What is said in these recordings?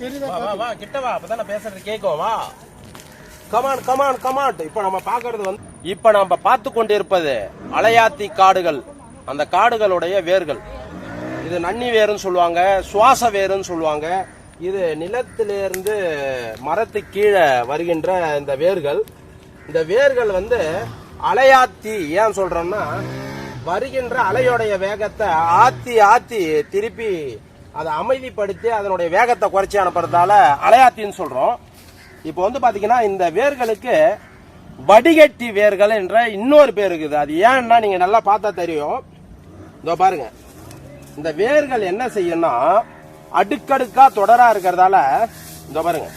வா வா கிட்ட வா அப்பதான் நான் பேசுறது கேட்கும் வா. கமான் கமான் கமான் இப்ப நம்ம பாக்குறது வந்து இப்ப நம்ம பார்த்து கொண்டிருப்பது அலையாத்தி காடுகள். அந்த காடுகளுடைய வேர்கள். இது நன்னி வேருன்னு சொல்லுவாங்க சுவாச வேருன்னு சொல்லுவாங்க. இது நிலத்திலிருந்து மரத்துக்கு கீழே வருகின்ற இந்த வேர்கள். இந்த வேர்கள் வந்து அலையாத்தி ஏன் சொல்றோம்னா வருகின்ற அலையோடைய வேகத்தை ஆத்தி ஆத்தி திருப்பி அதை அமைதிப்படுத்தி அதனுடைய வேகத்தை குறைச்சி அனுப்புறதால அலையாத்தின்னு சொல்றோம். இப்போ வந்து பாத்தீங்கன்னா இந்த வேர்களுக்கு வடிகட்டி வேர்கள் என்ற இன்னொரு பேர் இருக்குது. அது ஏன்னா நீங்க நல்லா பார்த்தா தெரியும். இதோ பாருங்க. இந்த வேர்கள் என்ன செய்யும்னா அடுக்கடுக்கா தொடரா இருக்கிறதால இதோ பாருங்க.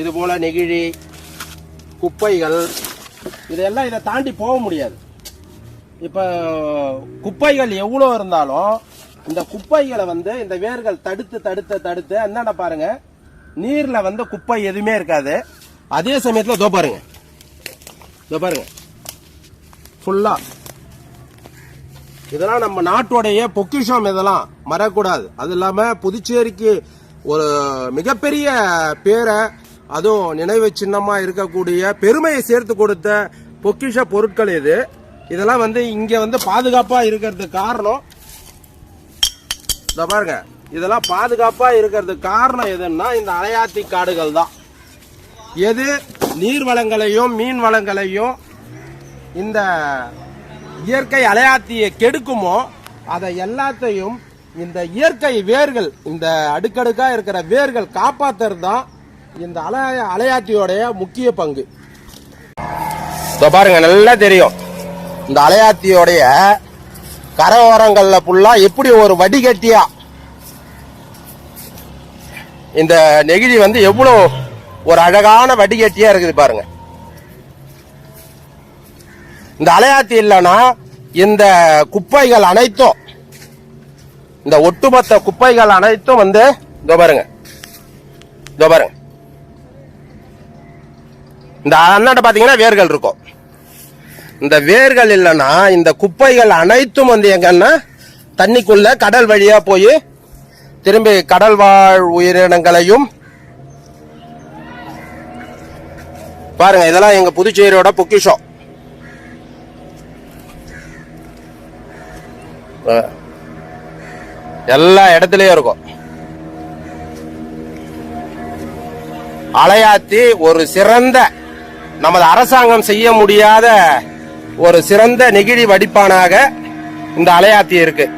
இது போல நெகிழி குப்பைகள் இதெல்லாம் இதை தாண்டி போக முடியாது. இப்ப குப்பைகள் எவ்வளோ இருந்தாலும் இந்த குப்பைகளை வந்து இந்த வேர்கள் தடுத்து தடுத்து தடுத்து என்னென்ன பாருங்க. நீர்ல வந்து குப்பை எதுவுமே இருக்காது. அதே சமயத்துல இதோ பாருங்க. இதோ பாருங்க. ஃபுல்லா இதெல்லாம் நம்ம நாட்டுடைய பொக்கிஷம் இதெல்லாம். மறக்கூடாது அது இல்லாம புதுச்சேரிக்கு ஒரு மிகப்பெரிய பேரை அதுவும் நினைவு சின்னமா இருக்கக்கூடிய பெருமையை சேர்த்து கொடுத்த பொக்கிஷ பொருட்கள் இது. இதெல்லாம் வந்து இங்க வந்து பாதுகாப்பா இருக்கிறதுக்கு காரணம். இந்த பாருங்க இதெல்லாம் பாதுகாப்பா இருக்கிறதுக்கு காரணம் எதுன்னா இந்த அலையாத்தி காடுகள் தான். எது? நீர் வளங்களையும் மீன் வளங்களையும் இந்த இயற்கை அலையாத்தியை கெடுக்குமோ அதை எல்லாத்தையும் இந்த இயற்கை வேர்கள் இந்த அடுக்கடுக்காக இருக்கிற வேர்கள் காப்பாத்துறது தான் இந்த அலைய அலையாத்தியோடைய முக்கிய பங்கு. இதோ பாருங்க நல்லா தெரியும். இந்த அலையாத்தியோடைய கரையோரங்கள்ல ஃபுல்லாக எப்படி ஒரு வடிகட்டியா இந்த நெகிழி வந்து எவ்வளவு ஒரு அழகான வடிகட்டியா இருக்குது பாருங்க. இந்த அலையாத்தி இல்லைன்னா இந்த குப்பைகள் அனைத்தும் இந்த ஒட்டுமொத்த குப்பைகள் அனைத்தும் வந்து இதோ பாருங்க. இதோ பாருங்க. இந்த அண்ணாட்ட பாத்தீங்கன்னா வேர்கள் இருக்கும். இந்த வேர்கள் இல்லைன்னா இந்த குப்பைகள் அனைத்தும் வந்து எங்கன்னா தண்ணிக்குள்ள கடல் வழியா போய் திரும்பி கடல் வாழ் உயிரினங்களையும் பாருங்க இதெல்லாம் எங்க புதுச்சேரியோட பொக்கிஷம். எல்லா இடத்துலயும் இருக்கும். அலையாத்தி ஒரு சிறந்த நமது அரசாங்கம் செய்ய முடியாத ஒரு சிறந்த நெகிழி வடிப்பானாக இந்த அலையாத்தி இருக்குது